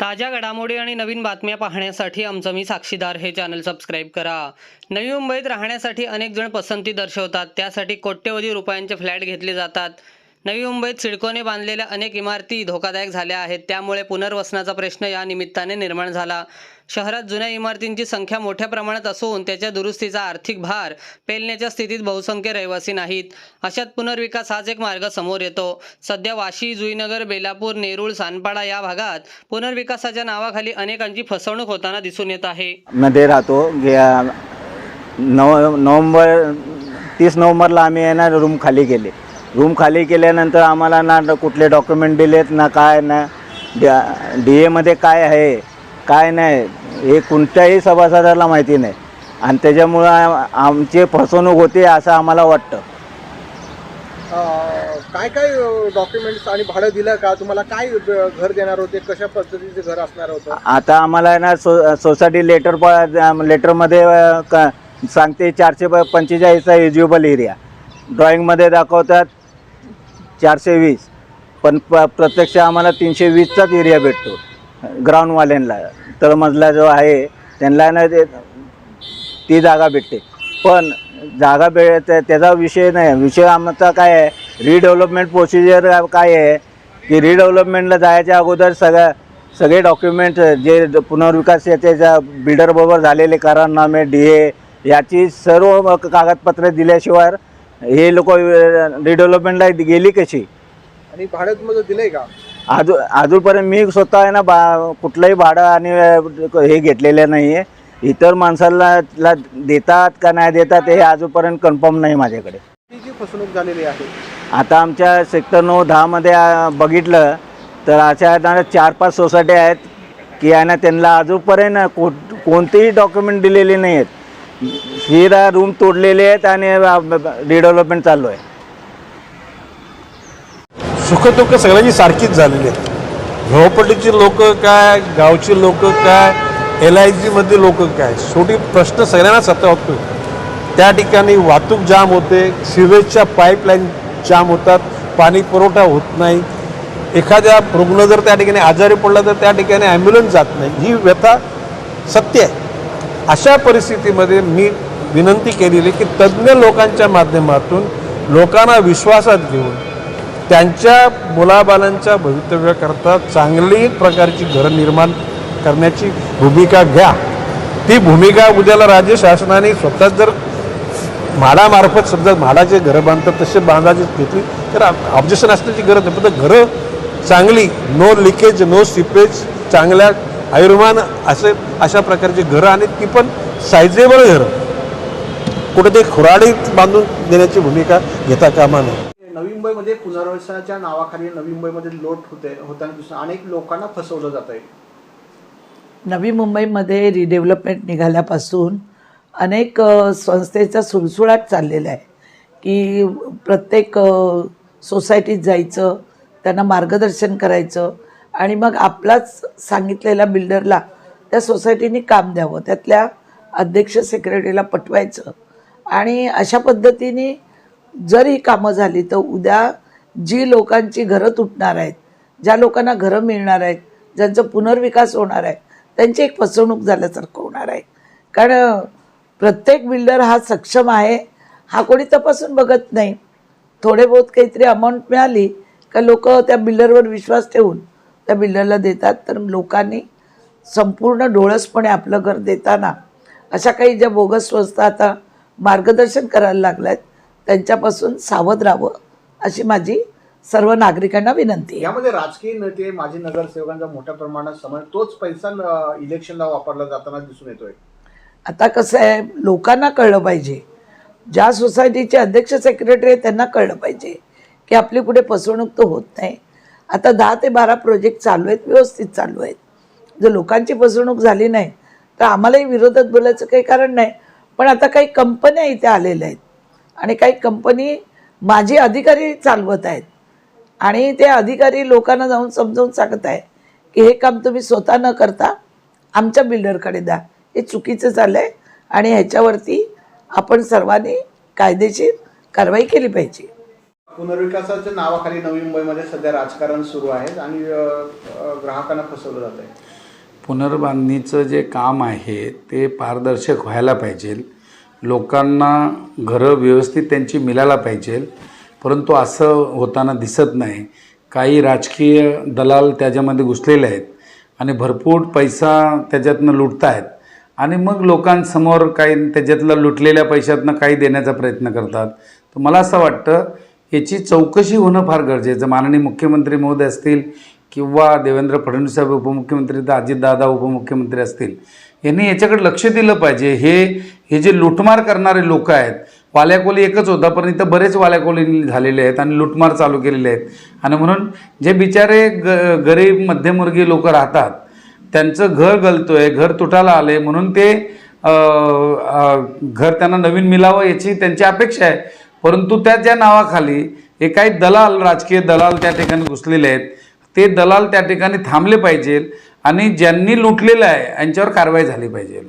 ताज्या घडामोडी आणि नवीन बातम्या पाहण्यासाठी आमचं मी साक्षीदार हे चॅनल सबस्क्राईब करा. नवी मुंबईत राहण्यासाठी अनेक जण पसंती दर्शवतात त्यासाठी कोट्यवधी रुपयांचे फ्लॅट घेतले जातात. नवी मुंबईत सिडकोने बांधलेल्या अनेक इमारती धोकादायक झाल्या आहेत. त्यामुळे पुनर्वसनाचा प्रश्न या निमित्ताने निर्माण झाला. शहरात जुन्या इमारतींची संख्या मोठ्या प्रमाणात असून त्याच्या दुरुस्तीचा आर्थिक भार पेलण्याच्या स्थितीत बहुसंख्य रहिवासी नाहीत. अशात पुनर्विकास हाच एक मार्ग समोर येतो. सध्या वाशी जुईनगर बेलापूर नेरूळ सानपाडा या भागात पुनर्विकासाच्या नावाखाली अनेकांची फसवणूक होताना दिसून येत आहे. मध्ये राहतो. नव नोव्हेंबर तीस नोव्हेंबरला आम्ही आहे ना रूम खाली गेले रूम खाली केल्यानंतर आम्हाला ना कुठले डॉक्युमेंट दिलेत ना काय ना डी एमध्ये काय आहे काय नाही हे कोणत्याही सभासदाला माहिती नाही. आणि त्याच्यामुळं आमची फसवणूक होते असं आम्हाला वाटतं. काय काय डॉक्युमेंट्स आणि भाडं दिलं का? तुम्हाला काय घर देणार होते? कशा पद्धतीचे घर असणार होतं? आता आम्हाला ना सो सोसायटी लेटर प लेटरमध्ये क सांगते चारशे पंचेचाळीसचा एज्युबल एरिया ड्रॉइंगमध्ये दाखवतात. चारशे वीस. पण प प्रत्यक्ष आम्हाला तीनशे वीसचाच एरिया भेटतो. ग्राउंडवाल्यांना तळमजला जो आहे त्यांना ना ते ती जागा भेटते. पण जागा भे त्याचा विषय नाही. विषय आमचा काय आहे रिडेव्हलपमेंट प्रोसिजर काय आहे की रिडेव्हलपमेंटला जायच्या अगोदर सगळ्या सगळे डॉक्युमेंट जे पुनर्विकास याच्या बिल्डरबरोबर झालेले करारनामे डी ए याची सर्व कागदपत्रे दिल्याशिवाय हे लोक रिडेव्हलपमेंटला गेली कशी? आणि भाडं तुम्हाला दिलंय का? अजून अजूनपर्यंत मी स्वतः आहे ना बा कुठलंही भाडं आणि हे घेतलेलं नाही आहे इतर माणसाला देतात का नाही देतात हे अजूनपर्यंत कन्फर्म नाही माझ्याकडे. फसवणूक झालेली आहे. आता आमच्या सेक्टर नऊ दहामध्ये बघितलं तर अशा चार पाच सोसायटी आहेत की आहे ना त्यांना अजूनपर्यंत कोणतेही डॉक्युमेंट दिलेले नाही आहेत शिरा रूम तोडलेले आहेत आणि रिडेव्हलपमेंट चालू आहे. सुखदुःख सगळ्यांची सारखीच झालेली आहेत. झोपडीची लोक काय गावची लोक काय एल आय जीमधली लोक काय? शेवटी प्रश्न सगळ्यांना सत्ता होतो त्या ठिकाणी वाहतूक जाम होते सिवेजच्या पाईपलाईन जाम होतात पाणी पुरवठा होत नाही. एखाद्या रुग्ण जर त्या ठिकाणी आजारी पडला तर त्या ठिकाणी ॲम्ब्युलन्स जात नाही. ही व्यथा सत्य आहे. अशा परिस्थितीमध्ये मी विनंती केलेली की तज्ज्ञ लोकांच्या माध्यमातून लोकांना विश्वासात घेऊन त्यांच्या मुलाबालांच्या भवितव्याकरता चांगली प्रकारची घरं निर्माण करण्याची भूमिका घ्या. ती भूमिका उद्याला राज्य शासनाने स्वतःच जर म्हाडामार्फत समजा म्हाडाचे घरं बांधतात तसे बांधायची घेतली तर ऑब्जेक्शन असण्याची गरज नाही. पण घरं चांगली नो लिकेज नो सिपेज चांगल्या आयुर्मान असे अशा प्रकारची घरं आणि ती पण सायझेबल घरं. कुठेतरी खुराडीत बांधून देण्याची भूमिका घेता कामा नये नवी मुंबईमध्ये पुनर्वसनाच्या नावाखाली नवी मुंबईमध्ये लोट होते होताना दिसून अनेक लोकांना फसवलं जात आहे. नवी मुंबईमध्ये रिडेव्हलपमेंट निघाल्यापासून अनेक संस्थेचा सुळसुळाट चाललेला आहे की प्रत्येक सोसायटीत जायचं त्यांना मार्गदर्शन करायचं आणि मग आपलाच सांगितलेल्या बिल्डरला त्या सोसायटीने काम द्यावं त्यातल्या अध्यक्ष सेक्रेटरीला पटवायचं. आणि अशा पद्धतीने जर ही कामं झाली तर उद्या जी लोकांची घरं तुटणार आहेत ज्या लोकांना घरं मिळणार आहेत ज्यांचा पुनर्विकास होणार आहे त्यांची एक फसवणूक झाल्यासारखं होणार आहे. कारण प्रत्येक बिल्डर हा सक्षम आहे हा कोणी तपासून बघत नाही. थोडे बहुत काहीतरी अमाऊंट मिळाली का लोक त्या बिल्डरवर विश्वास ठेवून त्या बिल्डरला देतात तर लोकांनी संपूर्ण डोळसपणे आपलं घर देताना अशा काही ज्या बोगस संस्था आता मार्गदर्शन करायला लागल्यात त्यांच्यापासून सावध राहावं अशी माझी सर्व नागरिकांना विनंती आहे. यामध्ये राजकीय नेते माजी नगरसेवकांचा मोठ्या प्रमाणात समय तोच पैसा इलेक्शनला वापरला जाताना दिसून येतोय. आता कसं आहे लोकांना कळलं पाहिजे. ज्या सोसायटीचे अध्यक्ष सेक्रेटरी आहेत त्यांना कळलं पाहिजे की आपली पुढे फसवणूक तर होत नाही. आता दहा ते बारा प्रोजेक्ट चालू आहेत व्यवस्थित चालू आहेत. जर लोकांची फसवणूक झाली नाही तर आम्हालाही विरोधात बोलायचं काही कारण नाही. पण आता काही कंपन्या इथे आलेल्या आहेत. आणि काही कंपनी माझी अधिकारी चालवत आहेत. आणि ते अधिकारी लोकांना जाऊन समजावून सांगत आहे की हे काम तुम्ही स्वतः न करता आमच्या बिल्डरकडे द्या. हे चुकीचं चाललं आहे आणि ह्याच्यावरती आपण सर्वांनी कायदेशीर कारवाई केली पाहिजे. पुनर्विकासाच्या नावाखाली नवी मुंबईमध्ये सध्या राजकारण सुरू आहे आणि ग्राहकांना फसवलं जात आहे. पुनर्बांधणीचं जे काम आहे ते पारदर्शक व्हायला पाहिजे. लोकांना घरं व्यवस्थित त्यांची मिळायला पाहिजे. परंतु असं होताना दिसत नाही. काही राजकीय दलाल त्याच्यामध्ये घुसलेले आहेत आणि भरपूर पैसा त्याच्यातनं लुटत आहेत आणि मग लोकांसमोर काही त्याच्यातलं लुटलेल्या पैशातनं काही देण्याचा प्रयत्न करतात. तर मला असं वाटतं याची चौकशी होणं फार गरजेचं माननीय मुख्यमंत्री महोदय असतील किंवा देवेंद्र फडणवीस साहेब उपमुख्यमंत्री तर अजितदादा उपमुख्यमंत्री असतील यांनी याच्याकडे लक्ष दिलं पाहिजे. हे हे जे लुटमार करणारे लोक आहेत वाल्याकोली एकच होता पण इथं बरेच वाल्याकोली झालेले आहेत आणि लुटमार चालू केलेले आहेत. आणि म्हणून जे बिचारे ग गरीब मध्यमवर्गीय लोक राहतात त्यांचं घर गलतो आहे घर तुटायला आले म्हणून ते घर त्यांना नवीन मिळावं याची त्यांची अपेक्षा आहे. परंतु त्या ज्या नावाखाली हे काही दलाल राजकीय दलाल त्या ठिकाणी घुसलेले आहेत. ते दलाल त्या ठिकाणी थांबले पाहिजेल आणि ज्यांनी लुटलेलं आहे यांच्यावर कारवाई झाली पाहिजे